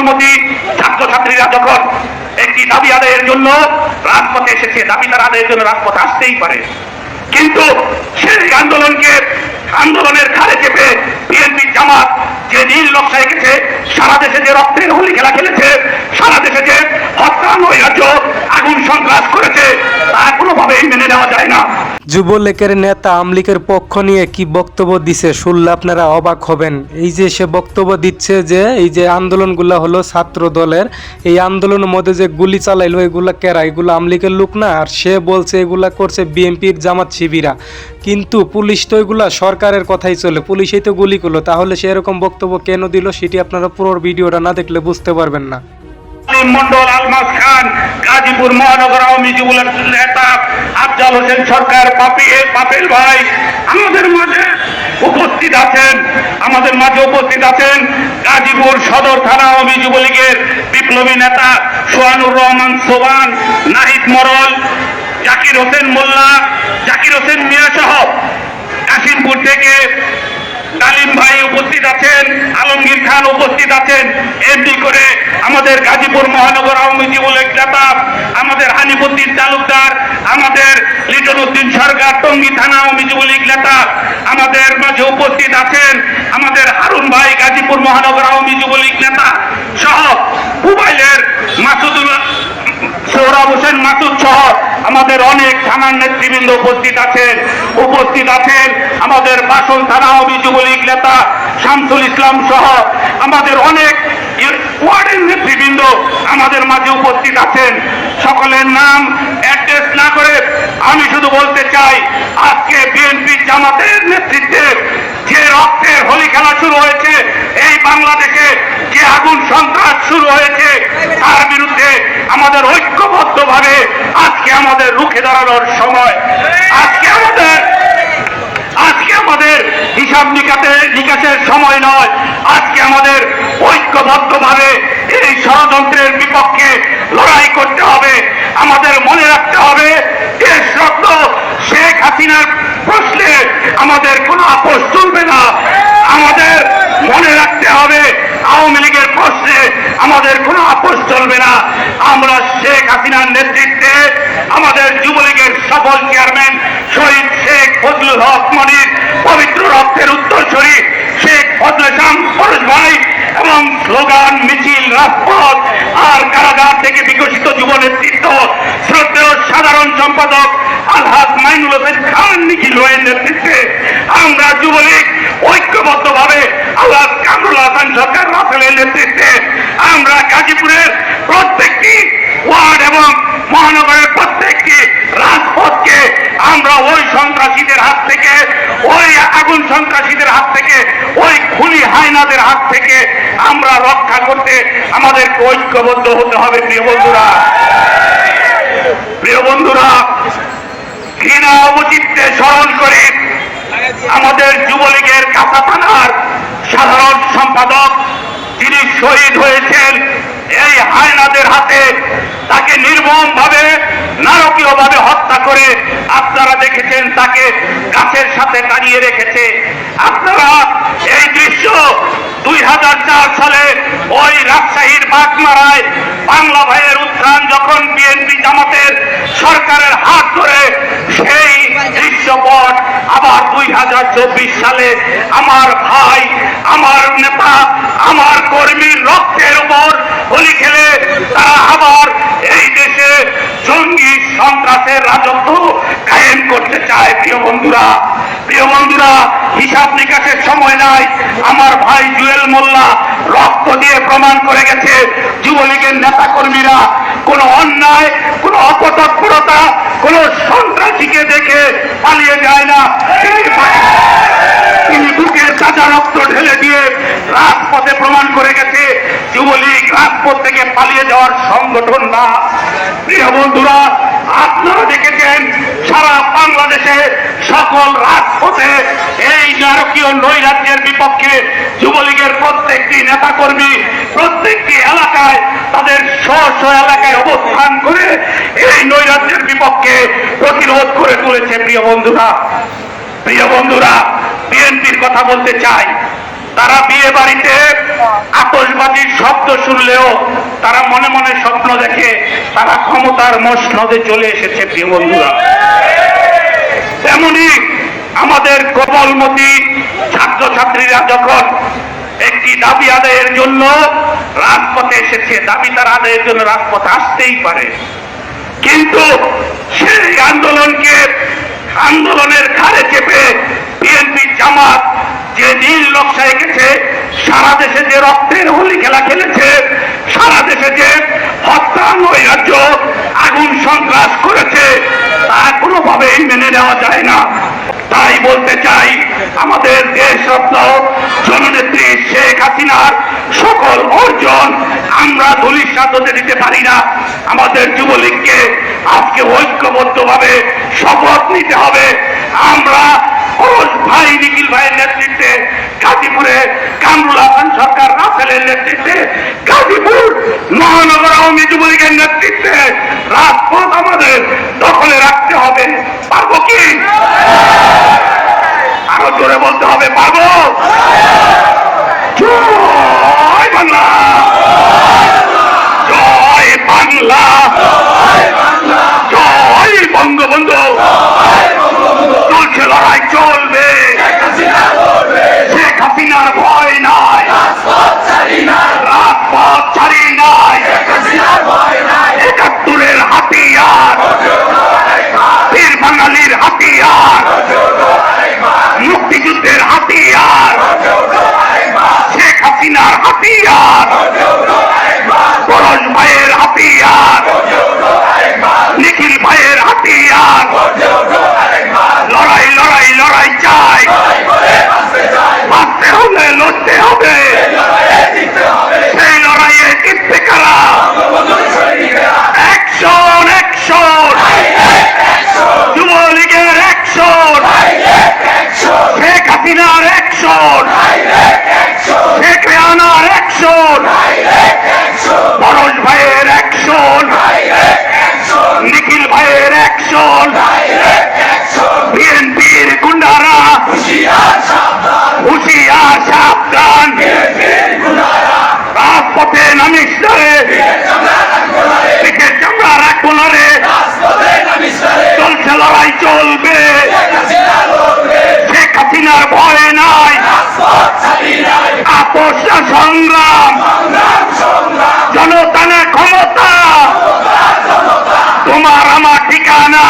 কোমলমতি ছাত্রছাত্রীরা যখন একটি দাবি আদায়ের জন্য রাজপথে এসেছে, দাবি তার আদায়ের জন্য রাজপথে আসতেই পারে। কিন্তু সেই আন্দোলনকে, আন্দোলনের খালে চেপে বিএনপি জামাত যে নীল নকশা এঁকেছে, সারা দেশে যে রক্তের হোলি খেলা খেলেছে, সারা দেশে যে হত্যা নৈরাজ্য আগুন সন্ত্রাস করেছে যুবলীগের নেতা আমলিকের পক্ষ নিয়ে কি বক্তব্য দিছে শুনলে আপনারা অবাক হবেন। এই যে সে বক্তব্য দিচ্ছে যে, এই যে আন্দোলনগুলো হলো ছাত্র দলের, এই আন্দোলনের মধ্যে যে গুলি চালাইলো, এগুলা কেরা? এগুলো আমলিকের লোক না? আর সে বলছে এগুলা করছে বিএনপির জামাত শিবিরা। কিন্তু পুলিশ তো এগুলা সরকারের কথাই চলে। পুলিশেই তো গুলি করল। তাহলে সে এরকম বক্তব্য কেন দিল? সেটি আপনারা পুরো ভিডিওটা না দেখলে বুঝতে পারবেন না। আলিম মন্ডল, আলমাস খান, গাজীপুর মহানগর আওয়ামী যুবলীগ নেতা, আফজাল হোসেন সরকার, পাপি পাপেল ভাই, আমাদের মাঝে উপস্থিত আছেন, আমাদের মাঝে উপস্থিত আছেন গাজীপুর সদর থানা আওয়ামী যুবলীগের বিপ্লবী নেতা সোহানুর রহমান সোবান, নাহিদ মরল, জাকির হোসেন মোল্লা, জাকির হোসেন মিয়া সহ, কাশিমপুর থেকে তালিম ভাই উপস্থিত আছেন, আলমগীর খান উপস্থিত আছেন। এমপি করে আমাদের গাজীপুর মহানগর আওয়ামী যুবলীগ নেতা, আমাদের হানিফুদ্দিন তালুকদার, আমাদের লিটন উদ্দিন সরকার, টঙ্গী থানা আওয়ামী যুবলীগ নেতা, আমাদের মাঝে উপস্থিত আছেন আমাদের হারুন ভাই, গাজীপুর মহানগর আওয়ামী যুবলীগ নেতা সহ মোবাইলের মাসুদুল সৌরভ হোসেন মাসুদ সহ আমাদের অনেক থানার নেতৃবৃন্দ উপস্থিত আছেন উপস্থিত আছেন আমাদের বাসন থানা আওয়ামী যুবলীগ নেতা শামসুল ইসলাম সহ আমাদের অনেক ইউ- ওয়ার্ডের নেতৃবৃন্দ আমাদের মাঝে উপস্থিত আছেন। সকলের নাম অ্যাড্রেস না করে আমি শুধু বলতে চাই, আজকে বিএনপি জামাতের নেতৃত্বে যে রক্তের হোলি খেলা শুরু হয়েছে, এই বাংলাদেশে যে আগুন সন্ত্রাস শুরু হয়েছে, তার বিরুদ্ধে আমাদের ঐক্যবদ্ধভাবে আজকে আমাদের রুখে দাঁড়ানোর সময় আজকে আমাদের আজকে আমাদের হিসাব নিকাতে নিকাশের সময় নয়। আজকে আমাদের ঐক্যবদ্ধভাবে এই ষড়যন্ত্রের বিপক্ষে লড়াই করতে হবে। আমাদের মনে রাখতে হবে দেশ রত্ন শেখ হাসিনার প্রশ্নে আমাদের কোনো আপোষ চলবে না আমাদের মনে রাখতে হবে আওয়ামী লীগের প্রশ্নে আমাদের কোনো আপোষ চলবে না আমরা শেখ হাসিনার নেতৃত্বে আমাদের যুবলীগের সফল চেয়ারম্যান শহীদ শেখ ফজলুল হক মনির পবিত্র রক্তের উত্তরসূরি শেখ ফজল ইসলাম ফরজ ভাই এবং স্লোগান মিছিল রাজপথ আর কারাগার থেকে বিকশিত যুব নেতৃত্ব, শ্রদ্ধেয় সাধারণ সম্পাদক আলহাজ মাইনুল হোসেন খান নিখিল রয়ের নেতৃত্বে আমরা যুবলীগ ঐক্যবদ্ধভাবে আল্লাহ কামরুল হাসান সরকার রাফেলের নেতৃত্বে আমরা গাজীপুরের প্রত্যেকটি ওয়ার্ড এবং মহানগরের প্রত্যেকটি রাজপথকে আমরা ওই সন্ত্রাসীদের হাত থেকে, ওই আগুন সন্ত্রাসীদের হাত থেকে, ওই খুনি হায়নাদের হাত থেকে আমরা রক্ষা করতে আমাদেরকে ঐক্যবদ্ধ হতে হবে, প্রিয় বন্ধুরা। প্রিয় বন্ধুরা, ঘৃণা অবচিত্তে স্মরণ করে আমাদের যুবলীগের কাঁথা থানার সাধারণ সম্পাদক যিনি শহীদ হয়েছেন, এই হায়নাদের হাতে তাকে নির্মম ভাবে নারকীয় ভাবে হত্যা করে আপনারা দেখেছেন, তাকে গাছের সাথে দাঁড়িয়ে রেখেছে। আপনারা এই দৃশ্য দুই হাজার চার সালে ওই রাজশাহীর বাগমারায় বাংলা ভাইয়ের উত্থান যখন বিএনপি জামাতের সরকারের হাত ধরে, সেই দৃশ্যপট আবার দুই হাজার চব্বিশ সালে আমার ভাই, আমার নেতা, আমার কর্মীর রক্তের উপর হোলি খেলে তারা আবার এই দেশে জঙ্গি সন্ত্রাসের রাজত্ব কায়েম করতে চায়। প্রিয় বন্ধুরা প্রিয় বন্ধুরা হিসাব নিকাশের সময় নাই। আমার ভাই জুয়েল মোল্লা রক্ত দিয়ে প্রমাণ করে গেছে, যুবলীগের নেতা কর্মীরা কোনো অন্যায়, কোনো অপতৎপরতা, কোনো সন্ত্রাসীকে দেখে পালিয়ে যায় না। তিনি তিনি বুকে তাজা রক্ত ঢেলে দিয়ে রাজপথে প্রমাণ করে গেছে, যুবলীগ রাজপথ থেকে পালিয়ে যাওয়ার সংগঠন না। প্রিয় বন্ধুরা, আপনারা দেখেছেন, সারা বাংলাদেশে সকল রাজপথে এই নারকীয় নৈরাজ্যের বিপক্ষে যুবলীগের প্রত্যেকটি নেতাকর্মী প্রত্যেকটি এলাকায় তাদের স্ব এলাকায় অবস্থান করে এই নৈরাজ্যের বিপক্ষে প্রতিরোধ করে তুলেছে প্রিয় বন্ধুরা। প্রিয় বন্ধুরা, বিএনপির কথা বলতে চাই। তারা বিয়ে বাড়িতে আতসবাজির শব্দ শুনলেও তারা মনে মনে স্বপ্ন দেখে তারা ক্ষমতার মসনদে চলে এসেছে প্রিয় বন্ধুরা। তেমনি আমাদের কোমলমতি ছাত্রছাত্রীরা যখন একটি দাবি আদায়ের জন্য রাজপথে এসেছে, দাবি তার আদায়ের জন্য রাজপথে আসতেই পারে। কিন্তু সেই আন্দোলনকে আন্দোলনের ঘাড়ে চেপে বিএনপি জামাত যে নীল নকশা এঁকেছে দেশে যে রক্তের হোলি খেলা খেলেছে, সারা দেশে যে হত্যা, নৈরাজ্য, আগুন সন্ত্রাস করেছে, তা কোনোভাবেই মেনে নেওয়া যায় না। তাই বলতে চাই, আমাদের দেশরত্ন জননেত্রী শেখ হাসিনার সকল অর্জন আমরা ধুলিস্বাদ হতে দিতে পারি না। আমাদের যুবলীগকে আজকে ঐক্যবদ্ধভাবে শপথ নিতে হবে। আমরা ভাই নিখিল ভাইয়ের নেতৃত্বে গাজীপুরে কামরুল হাসান সরকার রাসেলের নেতৃত্বে গাজীপুর মহানগর আওয়ামী যুবলীগের নেতৃত্বে রাজপথ আমাদের দখলে রাখতে হবে পারব কি আরও জোরে বলতে হবে পারব জয় বাংলা জয় বাংলা জয় বঙ্গবন্ধু চলছে লড়াই চলবে শেখ হাসিনার ভয় নাই রাজপথ ছাড়ি নাই একাত্তরের হাতিয়ার বীর বাঙালির হাতিয়ার মুক্তিযুদ্ধের হাতিয়ার শেখ হাসিনার হাতিয়ার করণ ভাইয়ের হাতিয়ার নিখিল ভাইয়ের হাতিয়ার লড়াই লড়াই লড়াই চাই বাঁচতে হলে লড়তে হবে সেই লড়াইয়ে জিততে কারা একশন একশন যুবলীগের একশন শেখ হাসিনার একশন শেখ রেহানার একশন বরজ ভাইয়ের একশন নিখিল ভাইয়ের একশন বিএনপির গুন্ডারা। হুশিয়ার সাবধান। রাজপথে নামিস রে। চামড়া রাখব না রে। চলছে লড়াই চলবে। শেখ হাসিনার ভয় নাই। আপোষ সংগ্রাম। জনতানের ক্ষমতা। ঠিকানা